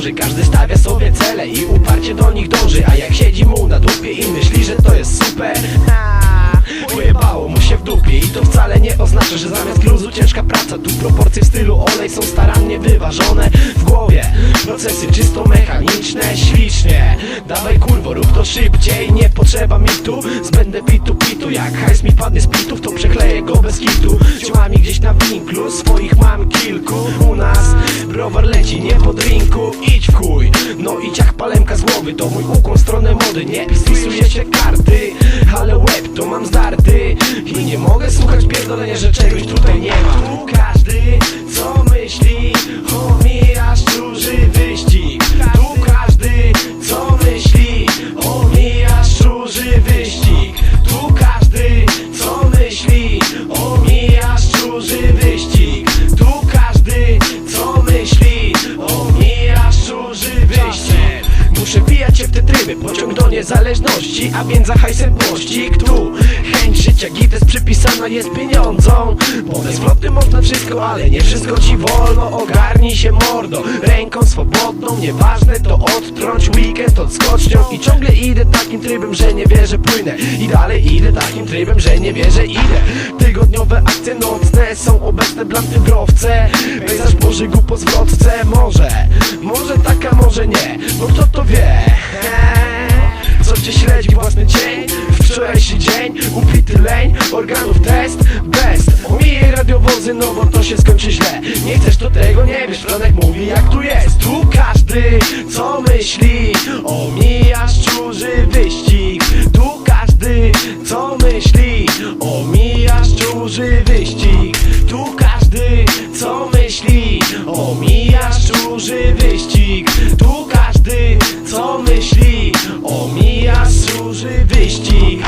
krąży Każdy stawia sobie cele i uparcie do nich dąży. A jak siedzi mu na dupie i myśli, że to jest super Pojebało mu się w dupie. I to wcale nie oznacza, że zamiast gruzu ciężka praca. Tu proporcje w stylu olej są starannie wyważone W głowie. Procesy czysto mechaniczne, ślicznie. Dawaj kurwo, rób to szybciej, nie potrzeba mi tu Zbędę pitu pitu, jak hajs mi padnie z pitów To przekleję go bez kitu. Ciłami gdzieś na winklu, swoich mam browar leci, nie po drinku Idź w chuj, no i ciach palemka z głowy. To mój ukłon w stronę mody, nie wpisujecie karty Ale łeb to mam zdarty. I nie mogę słuchać pierdolenia, że czegoś tutaj nie ma Muszę wbijać się w te tryby, pociąg do niezależności A więc za hajsem pościg tu Chęć życia gites przypisana jest pieniądzom Bo bezwrotnie można wszystko, ale nie wszystko ci wolno. Ogarnij się mordo, ręką swobodną. Nieważne to odtrąć weekend od skocznią I ciągle idę takim trybem, że nie wierzę płynę. I dalej idę takim trybem, że nie wierzę idę. Tygodniowe akcje nocne są obecne blantygrowce Pejzaż pożygu po zwrotce Może, może nie, bo kto to wie? Co cię śledzi własny dzień? Wczorajszy dzień, upity leń, organów test, best. Omijaj radiowozy, no bo to się skończy źle. Nie chcesz to tego, nie wiesz, Franek mówi jak tu jest. Tu każdy, co myśli, omija szczurzy wyścig. Tu każdy, co myśli, omija szczurzy wyścig. Tu każdy, co myśli, omija szczurzy wyścig. duży wyścig.